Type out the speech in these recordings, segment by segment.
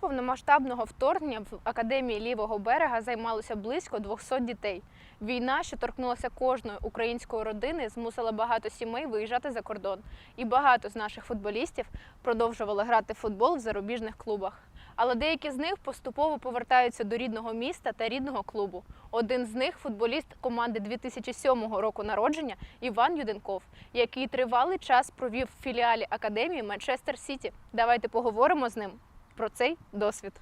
Повномасштабного вторгнення в академії лівого берега займалося близько 200 дітей. Війна, що торкнулася кожної української родини, змусила багато сімей виїжджати за кордон. І багато з наших футболістів продовжували грати в футбол в зарубіжних клубах. Але деякі з них поступово повертаються до рідного міста та рідного клубу. Один з них футболіст команди 2007 року народження Іван Юденков, який тривалий час провів в філіалі академії Манчестер Сіті. Давайте поговоримо з ним про цей досвід.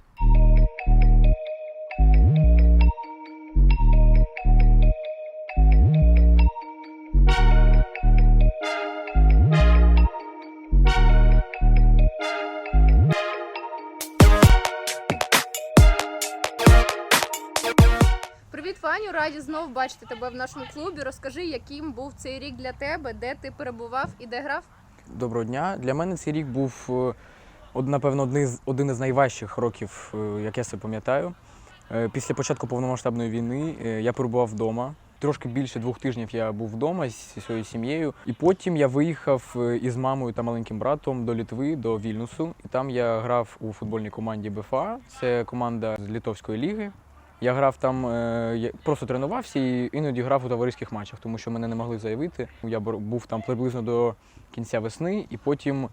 Привіт, Ваню! Раді знов бачити тебе в нашому клубі. Розкажи, яким був цей рік для тебе, де ти перебував і де грав? Доброго дня. Для мене цей рік був, е, од- напевно, один з, один із найважчих років, е, як я себе пам'ятаю. Е, Після початку повномасштабної війни е, я перебував вдома. Трошки більше двох тижнів я був вдома зі своєю сім'єю. І потім я виїхав із мамою та маленьким братом до Літви, до Вільнюсу. І там я грав у футбольній команді БФА. Це команда з Литовської ліги. Я грав там, я просто тренувався і іноді грав у товариських матчах, тому що мене не могли заявити. Я був там приблизно до кінця весни, і потім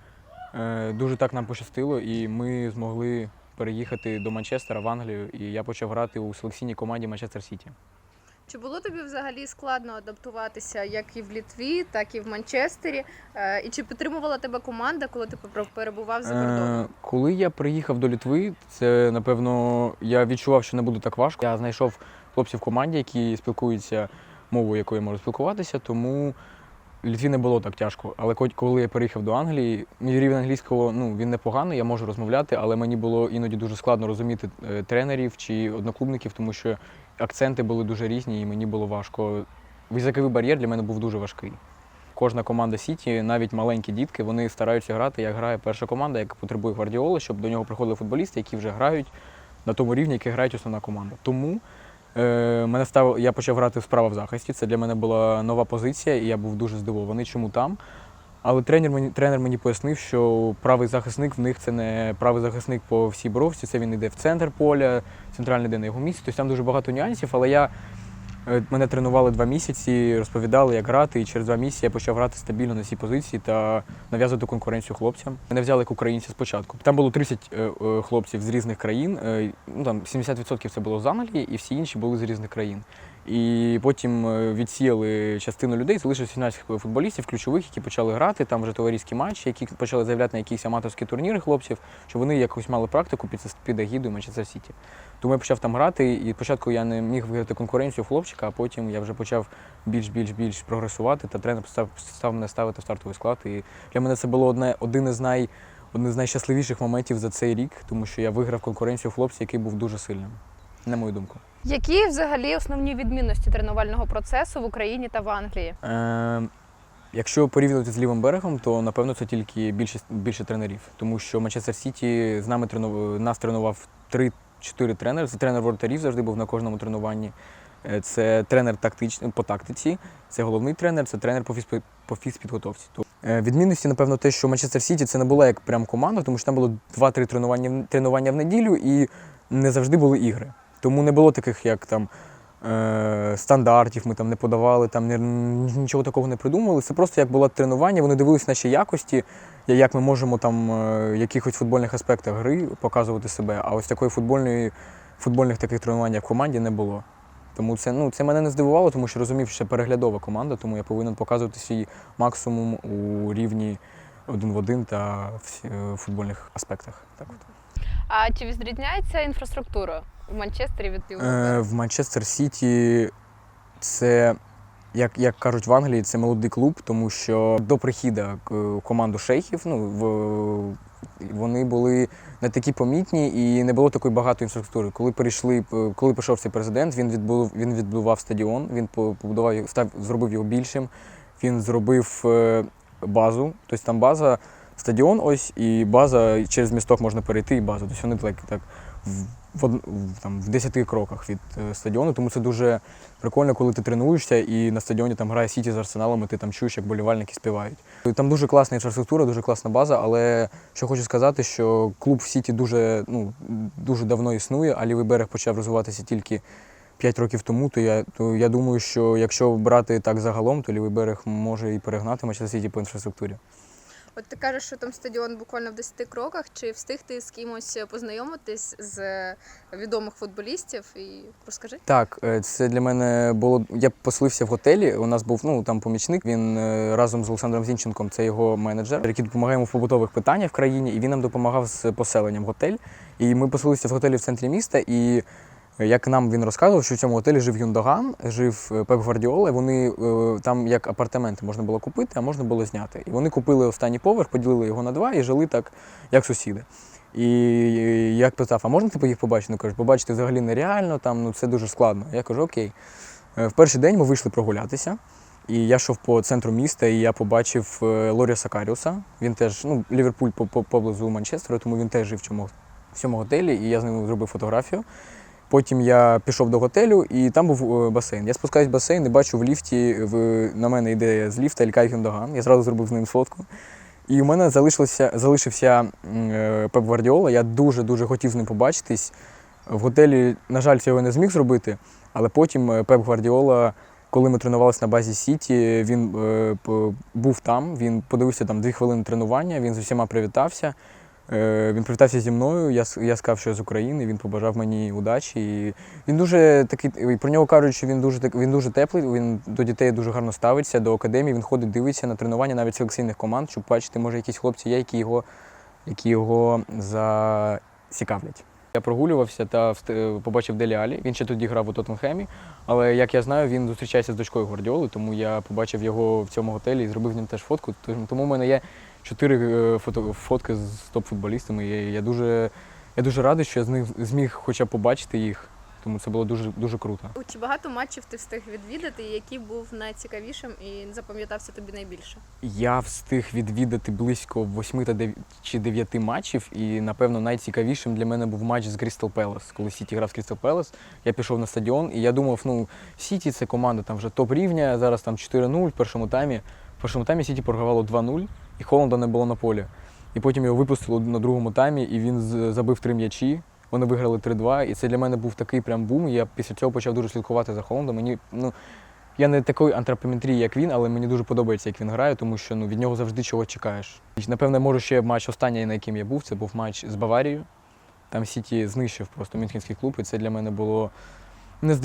дуже так нам пощастило, і ми змогли переїхати до Манчестера в Англію. І я почав грати у селекційній команді Манчестер Сіті. Чи було тобі взагалі складно адаптуватися як і в Літві, так і в Манчестері? Е, І чи підтримувала тебе команда, коли ти перебував за кордоном? Е, коли я приїхав до Літви, це напевно я відчував, що не буде так важко. Я знайшов хлопців в команді, які спілкуються мовою, якою я можу спілкуватися, тому Літві не було так тяжко. Але ко- коли я переїхав до Англії, мій рівень англійського ну він непоганий, я можу розмовляти, але мені було іноді дуже складно розуміти е, тренерів чи одноклубників, тому що акценти були дуже різні, і мені було важко. Язиковий бар'єр для мене був дуже важкий. Кожна команда Сіті, навіть маленькі дітки, вони стараються грати, як грає перша команда, яка потребує гвардіоли, щоб до нього приходили футболісти, які вже грають на тому рівні, який грають основна команда. Тому мене став, я почав грати справа в захисті. Це для мене була нова позиція, і я був дуже здивований, чому там. Але тренер мені, тренер мені пояснив, що правий захисник в них це не правий захисник по всій бровці, це він йде в центр поля, центральний де на його місці. Тобто там дуже багато нюансів, але я Е, Мене тренували два місяці, розповідали, як грати, і через два місяці я почав грати стабільно на цій позиції та нав'язувати конкуренцію хлопцям. Мене взяли як українця спочатку. Там було 30 е, е, хлопців з різних країн. е, Ну там 70% це було з Англії, і всі інші були з різних країн. І потім е, відсіяли частину людей, залишилось 17 футболістів, ключових, які почали грати. Там вже товариські матчі, які почали заявляти на якісь аматорські турніри хлопців, щоб вони якось мали практику під, під егідою Манчестер Сіті. Тому я почав там грати, і спочатку я не міг виграти конкуренцію хлопчика, а потім я вже почав більш більш більш прогресувати, та тренер став, став мене ставити в стартовий склад. І для мене це було одне один із най один з найщасливіших моментів за цей рік, тому що я виграв конкуренцію хлопця, який був дуже сильним, на мою думку. Які взагалі основні відмінності тренувального процесу в Україні та в Англії? Е, якщо порівнювати з лівим берегом, то напевно це тільки більше, більше тренерів, тому що Манчестер Сіті з нами тренував, нас тренував 3-4 тренери. Це тренер воротарів завжди був на кожному тренуванні. Е, Це тренер тактичний по тактиці, це головний тренер, це тренер по фізпі- по фізпідготовці. То, е, Відмінності, напевно, те, що Манчестер Сіті це не була як прям команда, тому що там було 2-3 тренування, тренування в неділю і не завжди були ігри. Тому не було таких, як там е, стандартів, ми там не подавали, там нічого такого не придумували. Це просто як було тренування, вони дивились наші якості, як ми можемо там е, в якихось футбольних аспектах гри показувати себе. А ось такої футбольної, футбольних таких тренувань в команді не було. Тому це, ну, це мене не здивувало, тому що розумів, що це переглядова команда, тому я повинен показувати свій максимум у рівні один в один та в е, футбольних аспектах. Так от. А чи відрізняється інфраструктура в Манчестері від Е, в Манчестер Сіті це, як, як кажуть в Англії, це молодий клуб, тому що до в команду шейхів ну, в, вони були не такі помітні і не було такої багатої інфраструктури. Коли перейшли, п- коли прийшов цей президент, він відбудував, він відбудував стадіон, він по- побудував, став, зробив його більшим, він зробив е, базу, тобто там база, стадіон ось, і база, через місток можна перейти, і база. Тобто вони так, так в- в, там, в 10 кроках від е, стадіону, тому це дуже прикольно, коли ти тренуєшся і на стадіоні там грає Сіті з Арсеналом, і ти там чуєш, як болівальники співають. Там дуже класна інфраструктура, дуже класна база, але що хочу сказати, що клуб в Сіті дуже, ну, дуже давно існує, а лівий берег почав розвиватися тільки 5 років тому, то я, то я думаю, що якщо брати так загалом, то лівий берег може і перегнати Манчестер Сіті по інфраструктурі. От ти кажеш, що там стадіон буквально в 10 кроках. Чи встиг ти з кимось познайомитись з відомих футболістів? І розкажи. Так, е, це для мене було. Я поселився в готелі. У нас був ну там помічник. Він е, разом з Олександром Зінченком, це його менеджер, який допомагає йому в побутових питаннях в країні, і він нам допомагав з поселенням готель. І ми поселилися в готелі в центрі міста. І е, як нам він розказував, що в цьому готелі жив Юндоган, жив е, Пеп Гвардіола. і Вони е, там як апартаменти можна було купити, а можна було зняти. І вони купили останній поверх, поділили його на два і жили так, як сусіди. І я питав, а можна типу їх побачити? Ну кажуть, побачити взагалі нереально, там ну це дуже складно. Я кажу, окей. Е, В перший день ми вийшли прогулятися, і я йшов по центру міста, і я побачив Лорія Сакаріуса. Він теж, ну, Ліверпуль по- по- поблизу Манчестера, тому він теж жив в цьому, в цьому готелі, і я з ним зробив фотографію. Потім я пішов до готелю, і там був е, басейн. Я спускаюсь в басейн і бачу в ліфті, в, на мене йде з ліфта Ількай Гюндоган. Я зразу зробив з ним фотку. І у мене залишився, залишився е, Пеп Гвардіола. Я дуже-дуже хотів з ним побачитись. В готелі, на жаль, цього не зміг зробити, але потім е, Пеп Гвардіола, коли ми тренувалися на базі Сіті, він був там, він подивився там дві хвилини тренування, він з усіма привітався. Е, Він привітався зі мною, я, я сказав, що я з України, він побажав мені удачі. І він дуже такий, про нього кажуть, що він дуже так- він дуже теплий, він до дітей дуже гарно ставиться, до академії, він ходить, дивиться на тренування навіть селекційних команд, щоб бачити, може, якісь хлопці є, які його, які його зацікавлять. Я прогулювався та побачив Делі Алі. Він ще тоді грав у Тоттенхемі, але як я знаю, він зустрічається з дочкою Гвардіоли, тому я побачив його в цьому готелі і зробив з ним теж фотку. Тому- в мене є чотири е, фото, фотки з топ-футболістами. Я, я дуже, я дуже радий, що я з них зміг хоча б побачити їх. Тому це було дуже дуже круто. Чи багато матчів ти встиг відвідати, який був найцікавішим і запам'ятався тобі найбільше? Я встиг відвідати близько 8 та 9 чи 9 матчів, і напевно найцікавішим для мене був матч з Крістал Пелес. Коли Сіті грав з Крістал Пелес, я пішов на стадіон, і я думав, ну Сіті це команда там вже топ рівня. Зараз там 4-0 в першому таймі. В першому таймі Сіті програвало 2-0, і Холланда не було на полі. І потім його випустили на другому таймі, і він забив три м'ячі. Вони виграли 3-2, і це для мене був такий прям бум. Я після цього почав дуже слідкувати за Холландом. Мені ну я не такої антропометрії, як він, але мені дуже подобається, як він грає, тому що ну, від нього завжди чого чекаєш. Напевне, можу ще матч останній, на яким я був, це був матч з Баварією. Там Сіті знищив просто Мюнхенський клуб, і це для мене було.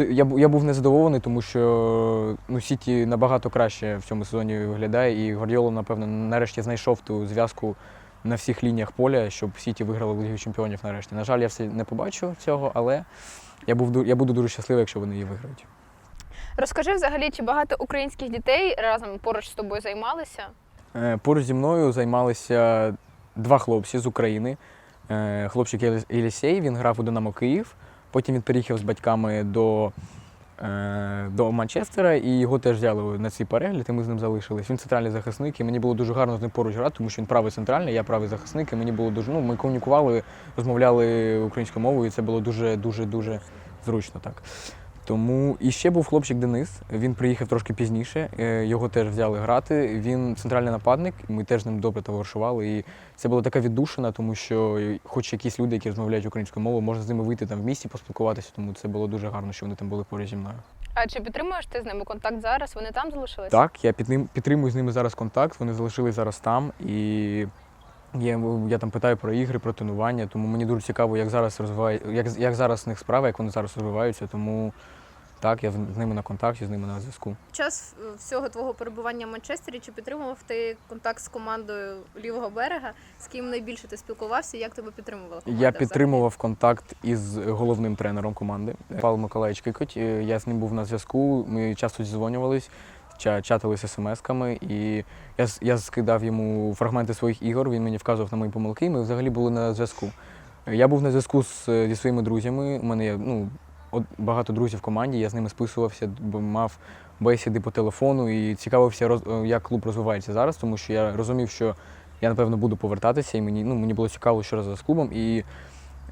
Я, я був незадоволений, тому що ну, Сіті набагато краще в цьому сезоні виглядає, і Гвардіола, напевно, нарешті знайшов ту зв'язку на всіх лініях поля, щоб Сіті виграли в Лігу Чемпіонів нарешті. На жаль, я все не побачу цього, але я, був, я буду дуже щасливий, якщо вони її виграють. Розкажи взагалі, чи багато українських дітей разом поруч з тобою займалися? Е, Поруч зі мною займалися два хлопці з України. Е, Хлопчик Єлі- Єлісей, він грав у Динамо Київ. Потім він переїхав з батьками до, до Манчестера і його теж взяли на цей перегляд, і ми з ним залишились. Він центральний захисник, і мені було дуже гарно з ним поруч грати, тому що він правий центральний, я правий захисник, і мені було дуже. Ну, ми комунікували, розмовляли українською мовою, і це було дуже, дуже, дуже зручно так. Тому і ще був хлопчик Денис. Він приїхав трошки пізніше. е, Його теж взяли грати. Він центральний нападник. Ми теж з ним добре товаришували. І це була така віддушина, тому що, хоч якісь люди, які розмовляють українською мовою, можна з ними вийти там в місті поспілкуватися. Тому це було дуже гарно, що вони там були поруч зі мною. А чи підтримуєш ти з ними контакт зараз? Вони там залишились? Так, я підним- підтримую з ними зараз контакт. Вони залишились зараз там і. Я, я там питаю про ігри, про тренування, тому мені дуже цікаво, як зараз розвиває, як, як зараз в них справи, як вони зараз розвиваються. Тому так, я з ними на контакті, з ними на зв'язку. Під час е, всього твого перебування в Манчестері чи підтримував ти контакт з командою лівого берега? З ким найбільше ти спілкувався? Як тебе підтримувала команда? Я взагалі? підтримував контакт із головним тренером команди Павло Миколаївич Кикоть. Е, Я з ним був на зв'язку. Ми часто зізвонювались, ча- чатилися смс-ками, і я, с- я скидав йому фрагменти своїх ігор. Він мені вказував на мої помилки. і Ми взагалі були на зв'язку. Е, Я був на зв'язку з, зі своїми друзями. У мене є ну, багато друзів в команді. Я з ними списувався, мав бесіди по телефону і цікавився, е, як клуб розвивається зараз, тому що я розумів, що я напевно буду повертатися, і мені, ну, мені було цікаво, що раз з клубом. І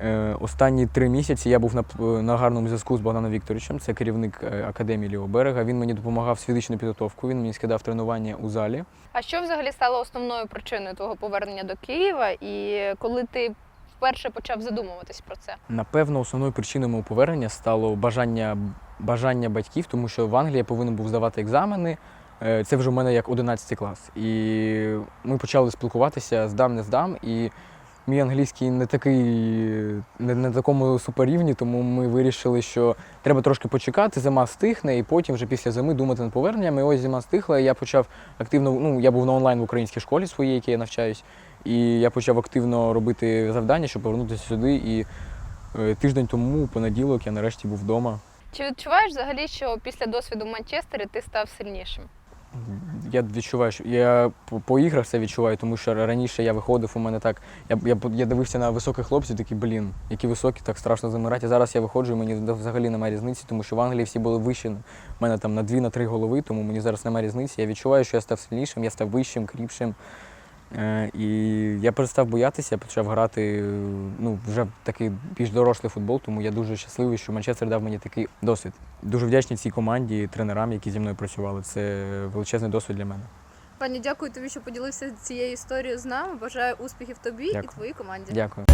Е, Останні три місяці я був на, на гарному зв'язку з Богданом Вікторовичем, це керівник е, академії Лівого. Він мені допомагав з фізичною підготовкою, він мені скидав тренування у залі. А що взагалі стало основною причиною твого повернення до Києва? І коли ти вперше почав задумуватись про це? Напевно, основною причиною мого повернення стало бажання, бажання батьків, тому що в Англії я повинен був здавати екзамени. Е, Це вже в мене як 11 клас. І ми почали спілкуватися здам, не здам. І мій англійський не такий, не на такому суперрівні, тому ми вирішили, що треба трошки почекати, зима стихне, і потім вже після зими думати над поверненням. І ось зима стихла, і я почав активно. Ну, я був на онлайн в українській школі своїй, якій я навчаюсь. І я почав активно робити завдання, щоб повернутися сюди. І е, тиждень тому, у понеділок, я нарешті був вдома. Чи відчуваєш взагалі, що після досвіду в Манчестері ти став сильнішим? Я відчуваю, що я по, іграх це відчуваю, тому що раніше я виходив, у мене так. Я, я, я дивився на високих хлопців, такий, блін, які високі, так страшно замирати. А зараз я виходжу, і мені взагалі немає різниці, тому що в Англії всі були вищі. У мене там на дві, на три голови, тому мені зараз немає різниці. Я відчуваю, що я став сильнішим, я став вищим, кріпшим. Е, і я перестав боятися, я почав грати ну, вже в такий більш дорослий футбол, тому я дуже щасливий, що Манчестер дав мені такий досвід. Дуже вдячний цій команді, тренерам, які зі мною працювали. Це величезний досвід для мене. Пані, дякую тобі, що поділився цією історією з нами. Бажаю успіхів тобі Дякую. і твоїй команді. Дякую.